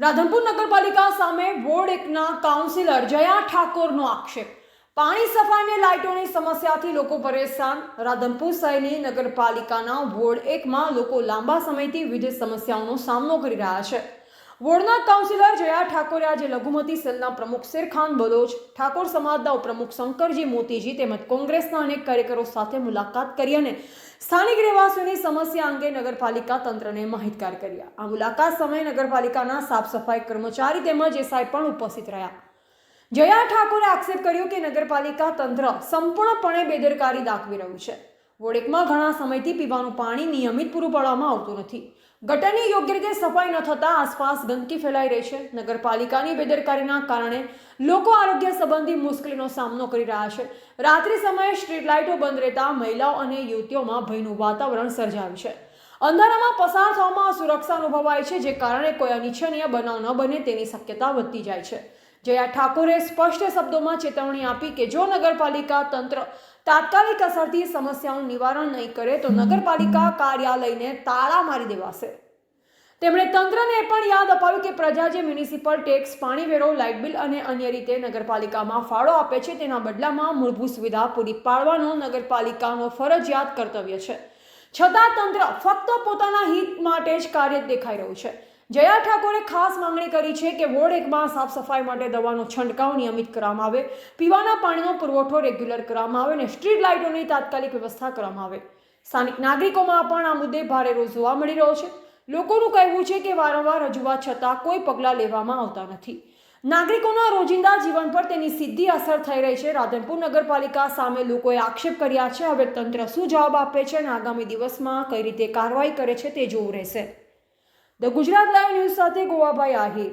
રાધનપુર નગરપાલિકા સામે વોર્ડ એકના કાઉન્સિલર જયા ઠાકોરનો આક્ષેપ. પાણી સફાઈ અને લાઇટોની સમસ્યાથી લોકો પરેશાન. રાધનપુર શહેરની નગરપાલિકાના વોર્ડ એકમાં લોકો લાંબા સમયથી વિવિધ સમસ્યાઓનો સામનો કરી રહ્યા છે. વોર્ડના કાઉન્સિલર જયા ઠાકોરે આજે લઘુમતી સેલના પ્રમુખ શેરખાન બલોચ ઠાકોર સમાજના ઉપપ્રમુખ શંકરજી મોતીજી તેમજ કોંગ્રેસના અનેક કાર્યકરો સાથે મુલાકાત કરી અને સ્થાનિક રહેવાસીઓની સમસ્યા અંગે નગરપાલિકા તંત્રને માહિતગાર કર્યા. આ મુલાકાત સમયે નગરપાલિકાના સાફ સફાઈ કર્મચારી તેમજ એસઆઈ પણ ઉપસ્થિત રહ્યા. જયા ઠાકોરે આક્ષેપ કર્યો કે નગરપાલિકા તંત્ર સંપૂર્ણપણે બેદરકારી દાખવી રહ્યું છે. વોડેકમાં ઘણા સમયથી પીવાનું પાણી નિયમિત પૂરું પાડવામાં આવતું નથી. ગટરની યોગ્ય રીતે સફાઈ ન થતાં આસપાસ ગંદકી ફેલાઈ રહી છે. નગરપાલિકાની બેદરકારીના કારણે લોકો આરોગ્ય સંબંધી મુશ્કેલીનો સામનો કરી રહ્યા છે. રાત્રિ સમયે સ્ટ્રીટ લાઇટો બંધ રહેતા મહિલાઓ અને યુવતીઓમાં ભયનું વાતાવરણ સર્જાયું છે. અંધારામાં પસાર થવામાં અસુરક્ષા અનુભવાય છે, જે કારણે કોઈ અનિચ્છનીય બનાવ ન બને તેની શક્યતા વધતી જાય છે. જયા ઠાકોરે સ્પષ્ટ શબ્દોમાં ચેતવણી આપી કે જો નગરપાલિકા તંત્ર તાત્કાલિક અસરથી સમસ્યાનું નિવારણ નહીં કરે તો નગરપાલિકા કાર્યાલયને તાળા મારી દેવાશે. તેમણે તંત્રને પણ યાદ અપાવ્યું કે પ્રજા જે મ્યુનિસિપલ ટેક્સ, પાણી વેરો, લાઇટ બિલ અને અન્ય રીતે નગરપાલિકામાં ફાળો આપે છે તેના બદલામાં મૂળભૂત સુવિધા પૂરી પાડવાનો નગરપાલિકાનો ફરજિયાત કર્તવ્ય છે. છતાં તંત્ર ફક્ત પોતાના હિત માટે જ કાર્ય દેખાઈ રહ્યું છે. જયા ઠાકોરે ખાસ માંગણી કરી છે કે વોર્ડ એકમાં સાફ સફાઈ માટે દવાનો છંટકાવ નિયમિત કરવામાં આવે, પીવાના પાણીનો પુરવઠો રેગ્યુલર કરવામાં આવે અને સ્ટ્રીટ લાઇટોની તાત્કાલિક વ્યવસ્થા કરવામાં આવે. સ્થાનિક નાગરિકોમાં પણ આ મુદ્દે ભારે રોજ જોવા મળી રહ્યો છે. લોકોનું કહેવું છે કે વારંવાર રજૂઆત છતાં કોઈ પગલાં લેવામાં આવતા નથી. નાગરિકોના રોજિંદા જીવન પર તેની સીધી અસર થઈ રહી છે. રાધનપુર નગરપાલિકા સામે લોકોએ આક્ષેપ કર્યા છે. હવે તંત્ર શું જવાબ આપે છે અને આગામી દિવસમાં કઈ રીતે કાર્યવાહી કરે છે તે જોવું રહેશે. ધ ગુજરાત લાઈવ ન્યૂઝ સાથે ગોવાભાઈ આહિર.